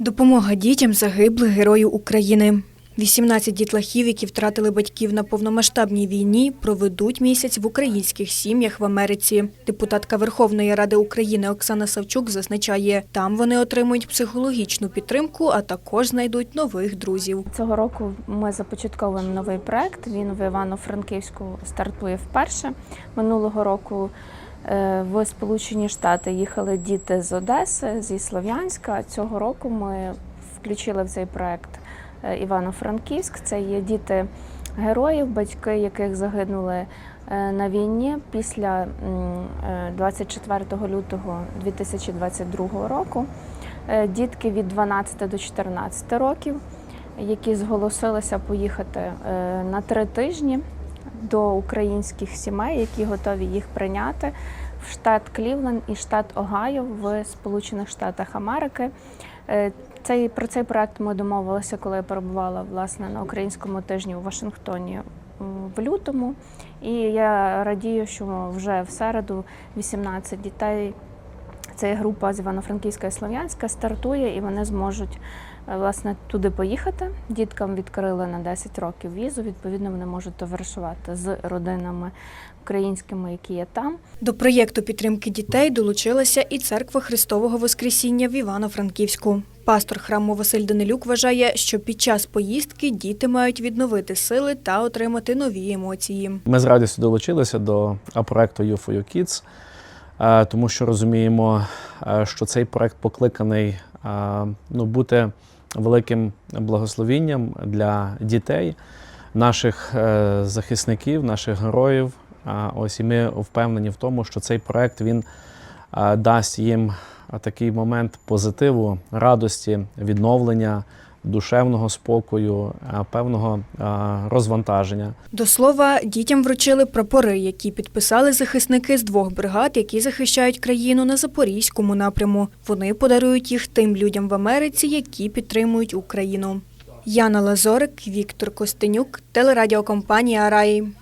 Допомога дітям загиблих героїв України. 18 дітлахів, які втратили батьків на повномасштабній війні, проведуть місяць в українських сім'ях в Америці. Депутатка Верховної Ради України Оксана Савчук зазначає, там вони отримують психологічну підтримку, а також знайдуть нових друзів. Цього року ми започатковуємо новий проект. Він в Івано-Франківську стартує вперше. Минулого року в Сполучені Штати їхали діти з Одеси, зі Слов'янська. Цього року ми включили в цей проект е, Івано-Франківськ. Це є діти героїв, батьки яких загинули е, на війні після м, е, 24 лютого 2022 року. Е, Дітки від 12 до 14 років які зголосилися поїхати е, на три тижні до українських сімей, які готові їх прийняти в штат Клівленд і штат Огайо в Сполучених Штатах Америки. Е, Цей про цей проект ми домовилися, коли я перебувала власне на українському тижні у Вашингтоні в лютому. І я радію, що вже в середу 18 дітей. Це є група з Івано-Франківська і Слов'янська стартує, і вони зможуть е, власне туди поїхати. Діткам відкрили на 10 років візу. Відповідно, вони можуть товаришувати з родинами українськими, які є там. До проєкту підтримки дітей долучилася і церква Христового Воскресіння в Івано-Франківську. Пастор храму Василь Данилюк вважає, що під час поїздки діти мають відновити сили та отримати нові емоції. Ми з радістю долучилися до а, проекту You for Your Kids, тому що розуміємо, е, що цей проект покликаний е, ну, бути великим благословінням для дітей, наших е, захисників, наших героїв. Ось і ми впевнені в тому, що цей проект він е, дасть їм такий момент позитиву, радості, відновлення, душевного спокою, е, певного е, розвантаження. До слова, дітям вручили прапори, які підписали захисники з двох бригад, які захищають країну на запорізькому напряму. Вони подарують їх тим людям в Америці, які підтримують Україну. Яна Лазорик, Віктор Костенюк, телерадіокомпанія Раї.